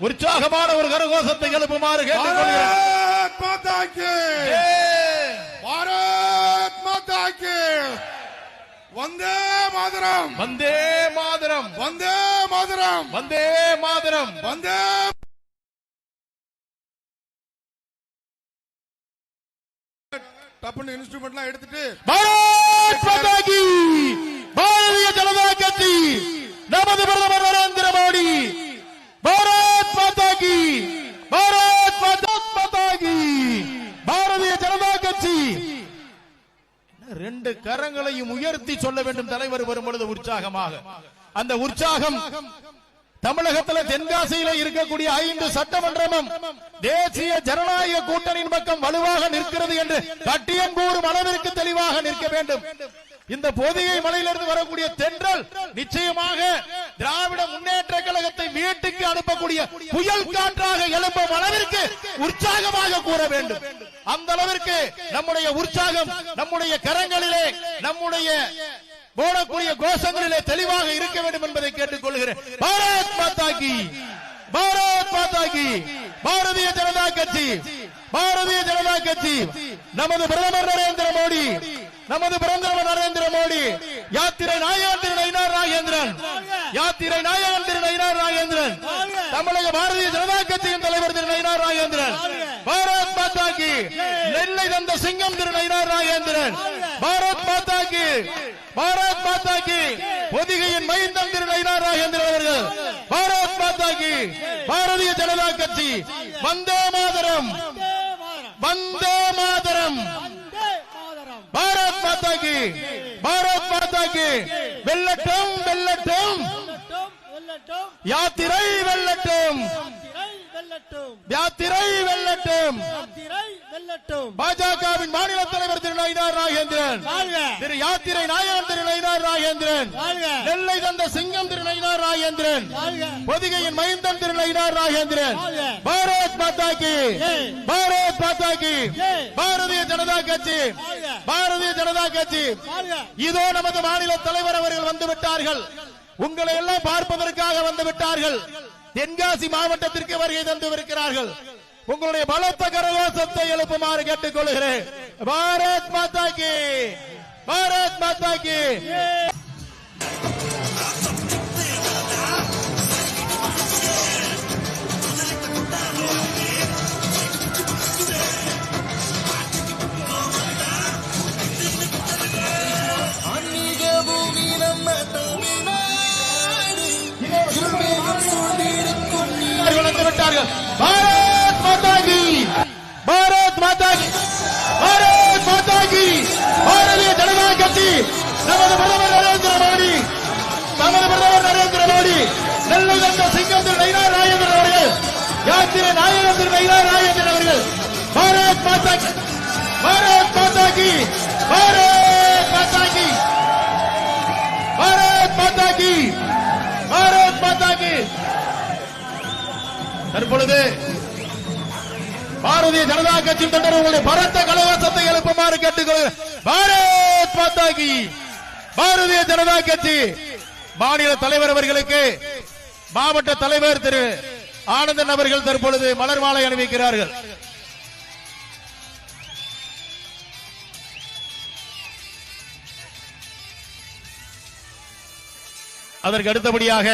உற்சாகமான ஒரு கரகோஷத்தை எழுப்புமாறு கேட்டுக்கொள்கிறேன் பாரத் மாதா கி ஏய்! பாரத் மாதா கி வந்தே மாதரம்! வந்தே மாதரம்! வந்தே மாதரம்! வந்தே மாதரம்! வந்தே டப்புன்னு இன்ஸ்ட்ருமெண்ட்லாம் எடுத்துட்டு பாரத் பாரதிய ஜனதா கட்சி! நமது பிரதமர் நரேந்திர மோடி பாரத் மாதா கி பாரத் மாதா மாதா கி பாரதிய ஜனதா கட்சி இரண்டு கரங்களையும் உயர்த்தி சொல்ல வேண்டும் தலைவர் வரும் பொழுது உற்சாகமாக. அந்த உற்சாகம் தமிழகத்துல தென்காசியில இருக்கக்கூடிய ஐந்து சட்டமன்றமும் தேசிய ஜனநாயக கூட்டணியின் பக்கம் வலுவாக நிற்கிறது என்று கட்டியம் கூறும் அளவிற்கு தெளிவாக நிற்க வேண்டும். இந்த பொதிகை மலையிலிருந்து வரக்கூடிய தென்றல் நிச்சயமாக திராவிட முன்னேற்ற கழகத்தை வீட்டுக்கு அனுப்பக்கூடிய புயல் காற்றாக எழுப்பும் அளவிற்கு உற்சாகமாக கூற வேண்டும். அந்த அளவிற்கு நம்முடைய உற்சாகம் நம்முடைய கரங்களிலே நம்முடைய போடக்கூடிய கோஷங்களிலே தெளிவாக இருக்க வேண்டும் என்பதை கேட்டுக் கொள்கிறேன் பாரத் மாதா கி பாரத் மாதா கி பாரதிய ஜனதா கட்சி பாரதிய ஜனதா கட்சி நமது பிரதமர் நரேந்திர மோடி நமது பிரதமர் நரேந்திர மோடி யாத்திரை நாயகன் திரு நயினார் நாகேந்திரன் யாத்திரை நாயகன் திரு நயினார் நாகேந்திரன் தமிழக பாரதிய ஜனதா கட்சியின் தலைவர் திரு நயினார் நாகேந்திரன் நெல்லை தந்த சிங்கம் திரு நயினார் நாகேந்திரன். பாரத் மாதாக்கு பாரத் மாதாக்கு கி பொதிகையின் மைந்தம் திரு நயினார் நாகேந்திரன் அவர்கள். பாரத் மாதாக்கு பாரதிய ஜனதா கட்சி. வந்தே மாதரம். வந்தே மாதரம். பாரத் மாதாக்கு கி பாரத் மாதா கி வெல்லட்டும். வெல்லட்டும். யாத்திரை வெல்லட்டும். யாத்திரை வெல்லட்டும். பாஜகவின் மாநில தலைவர் திரு நயினார் நாகேந்திரன் திரு யாத்திரை நாயகன் திரு நயினார் நாகேந்திரன் நெல்லை தந்த சிங்கம் திரு நயினார் நாகேந்திரன் பொதிகையின் மைந்தன் திரு நயினார் நாகேந்திரன் பாரத் மாதா கி பாரத் மாதா கி பாரதிய ஜனதா கட்சி. பாரதிய ஜனதா கட்சி. இதோ நமது மாநில தலைவர் அவர்கள் வந்து விட்டார்கள். உங்களை எல்லாம் பார்ப்பதற்காக வந்து விட்டார்கள். தென்காசி மாவட்டத்திற்கு வருகை தந்து இருக்கிறார்கள் உங்களுடைய பலத்த கரகோசத்தை எழுப்புமாறு கேட்டுக் கொள்கிறேன் பாரத் மாதா கி பாரத் மாதா கி. விட்டார்கள். பாரத் மாதாஜி பாரத் மாதாஜி பாரத் மாதாஜி பாரதிய ஜனதா கட்சி. நமது பிரதமர் நரேந்திர மோடி. நமது பிரதமர் நரேந்திர மோடி. நெல்லை தந்த சிங்கம் திரு நயினார் அவர்கள். யாத்திரை நாயகத்தில் திரு ராஜேந்திரன் அவர்கள். பாரத் மாதாஜி பாரத் மாதாஜி பாரத் தற்பொழுது பாரதிய ஜனதா கட்சி தொண்டர் உங்களுடைய பரத்த கலவசத்தை எழுப்புமாறு கேட்டுக்கொள்கிறேன் பாரத் மாதா பாரதிய ஜனதா கட்சி மாநில தலைவர் அவர்களுக்கு மாவட்ட தலைவர் திரு ஆனந்தன் அவர்கள் தற்பொழுது மலர் மாலை அணிவிக்கிறார்கள். அதற்கு அடுத்தபடியாக